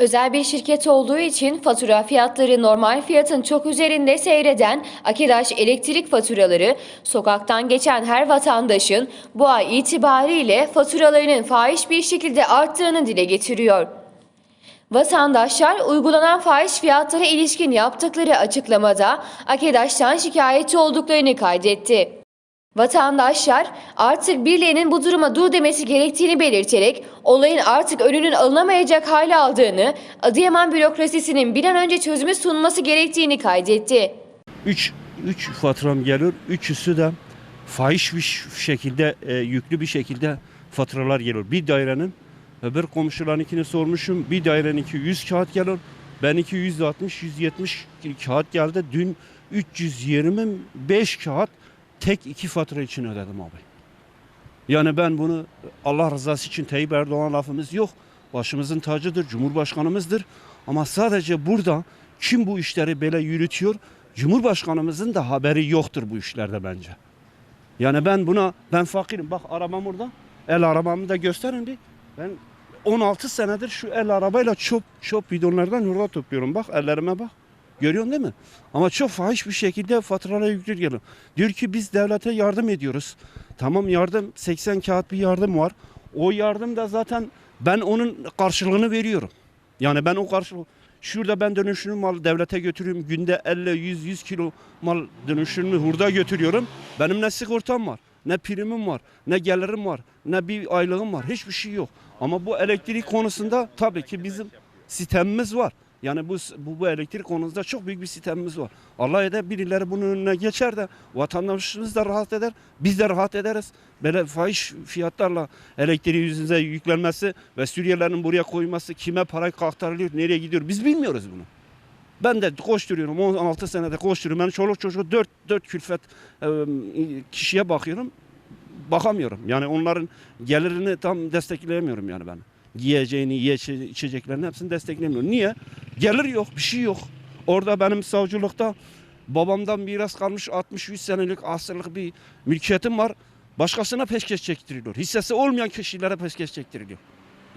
Özel bir şirket olduğu için fatura fiyatları normal fiyatın çok üzerinde seyreden Akedaş elektrik faturaları sokaktan geçen her vatandaşın bu ay itibariyle faturalarının fahiş bir şekilde arttığını dile getiriyor. Vatandaşlar uygulanan fahiş fiyatlara ilişkin yaptıkları açıklamada Akedaş'tan şikayetçi olduklarını kaydetti. Vatandaşlar artık birilerinin bu duruma dur demesi gerektiğini belirterek olayın artık önünün alınamayacak hale aldığını, Adıyaman bürokrasisinin bir an önce çözümü sunması gerektiğini kaydetti. 3 3 faturam geliyor. Üçüsü de fahiş bir şekilde e, yüklü bir şekilde faturalar geliyor. Bir dairenin öbür komşularınkini sormuşum. Bir daireninki 100 kağıt geliyor. Benimki 160 170 kağıt geldi. Dün 325 kağıt tek iki fatura için ödedim abi. Yani ben bunu Allah rızası için Tayyip Erdoğan lafımız yok. Başımızın tacıdır, Cumhurbaşkanımızdır. Ama sadece burada kim bu işleri böyle yürütüyor? Cumhurbaşkanımızın da haberi yoktur bu işlerde bence. Yani ben buna, ben fakirim. Bak arabam orada. El arabamı da gösterin bir. Ben 16 senedir şu el arabayla çöp, çöp bidonlardan orada topluyorum. Bak ellerime bak. Görüyorsun değil mi? Ama çok fahiş bir şekilde faturalara yüklü geliyor. Diyor ki biz devlete yardım ediyoruz. Tamam yardım 80 kağıt bir yardım var. O yardım da zaten ben onun karşılığını veriyorum. Yani ben o karşılığı şurada ben dönüşümlü mal devlete götürüyorum. Günde 50 100 100 kilo mal dönüşümlü hurda götürüyorum. Benim ne sigortam var, ne primim var, ne gelirim var, ne bir aylığım var. Hiçbir şey yok. Ama bu elektrik konusunda tabii ki bizim sistemimiz var. Yani bu, bu, bu elektrik konusunda çok büyük bir sistemimiz var. Allah eder birileri bunun önüne geçer de vatandaşımız da rahat eder. Biz de rahat ederiz. Böyle fahiş fiyatlarla elektriği yüzüne yüklenmesi ve Suriyelilerin buraya koyması kime para aktarılıyor, nereye gidiyor biz bilmiyoruz bunu. Ben de koşturuyorum 16 senede koşturuyorum. Ben çoluk çocuğu 4, 4 külfet kişiye bakıyorum. Bakamıyorum. Yani onların gelirini tam destekleyemiyorum yani ben. Giyeceğini, yiyece- içeceklerini hepsini desteklemiyorum. Niye? Gelir yok, bir şey yok. Orada benim savcılıkta babamdan miras kalmış 60-100 senelik asırlık bir mülkiyetim var. Başkasına peşkeş çektiriliyor. Hissesi olmayan kişilere peşkeş çektiriliyor.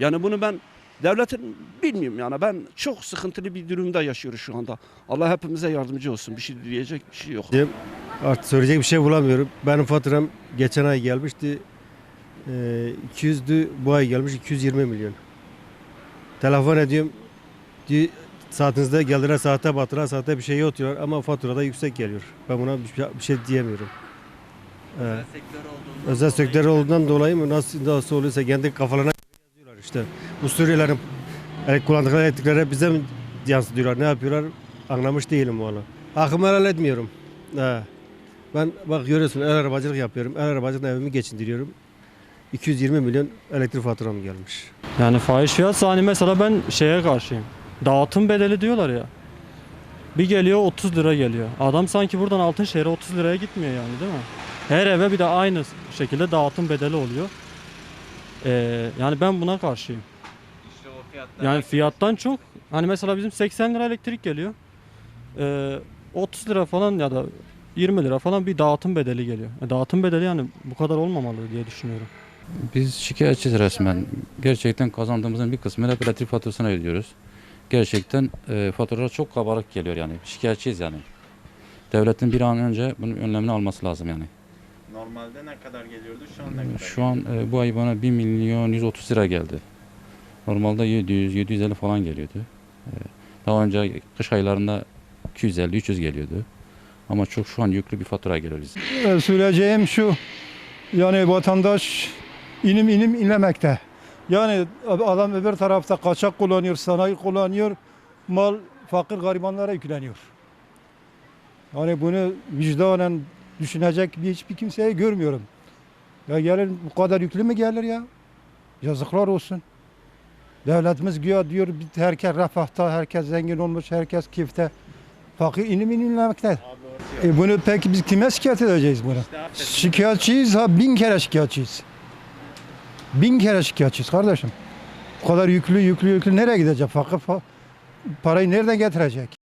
Yani bunu ben devletin bilmiyorum yani ben çok sıkıntılı bir durumda yaşıyoruz şu anda. Allah hepimize yardımcı olsun. Bir şey diyecek bir şey yok. Artık söyleyecek bir şey bulamıyorum. Benim faturam geçen ay gelmişti. Ee, 200'dü bu ay gelmiş 220 milyon. Telefon ediyorum. Diyor, saatinizde geldiler saate batıran saate bir şey diyor ama faturada yüksek geliyor. Ben buna bir şey, şey diyemiyorum. Ee, özel sektör olduğundan dolayı mı nasıl, nasıl oluyorsa kendi kafalarına yazıyorlar işte. Bu Suriyelilerin ele- kullandıkları elektriklere bize mi yansıtıyorlar ne yapıyorlar anlamış değilim valla. Hakkımı helal etmiyorum. He. Ben bak görüyorsun el arabacılık yapıyorum. El arabacılıkla evimi geçindiriyorum. 220 milyon elektrik faturam gelmiş. Yani fahiş fiyatsa hani mesela ben şeye karşıyım. Dağıtım bedeli diyorlar ya. Bir geliyor 30 lira geliyor. Adam sanki buradan Altınşehir'e 30 liraya gitmiyor yani değil mi? Her eve bir de aynı şekilde dağıtım bedeli oluyor. Ee, yani ben buna karşıyım. Yani fiyattan çok. Hani mesela bizim 80 lira elektrik geliyor. Ee, 30 lira falan ya da 20 lira falan bir dağıtım bedeli geliyor. E, dağıtım bedeli yani bu kadar olmamalı diye düşünüyorum. Biz şikayetçiyiz resmen. Gerçekten kazandığımızın bir kısmıyla elektrik faturasını ödüyoruz. Gerçekten e, faturalar çok kabarık geliyor yani. Şikayetçiyiz yani. Devletin bir an önce bunun önlemini alması lazım yani. Normalde ne kadar geliyordu şu an ne kadar? Şu an e, bu ay bana 1 milyon 130 lira geldi. Normalde 700 750 falan geliyordu. E, daha önce kış aylarında 250 300 geliyordu. Ama çok şu an yüklü bir fatura geliyor bize. Ee, söyleyeceğim şu. Yani vatandaş inim inim inlemekte. Yani adam öbür tarafta kaçak kullanıyor, sanayi kullanıyor. Mal fakir garibanlara yükleniyor. Yani bunu vicdanen düşünecek bir hiçbir kimseyi görmüyorum. Ya gelin bu kadar yüklü mü gelir ya? Yazıklar olsun. Devletimiz güya diyor herkes refahta, herkes zengin olmuş, herkes kifte. Fakir inim inim inlemekte. E bunu peki biz kime şikayet edeceğiz bunu? Şikayetçiyiz ha bin kere şikayetçiyiz. Bin kere şikayetçiyiz kardeşim. Bu kadar yüklü yüklü yüklü nereye gidecek? Fakir fa- parayı nereden getirecek?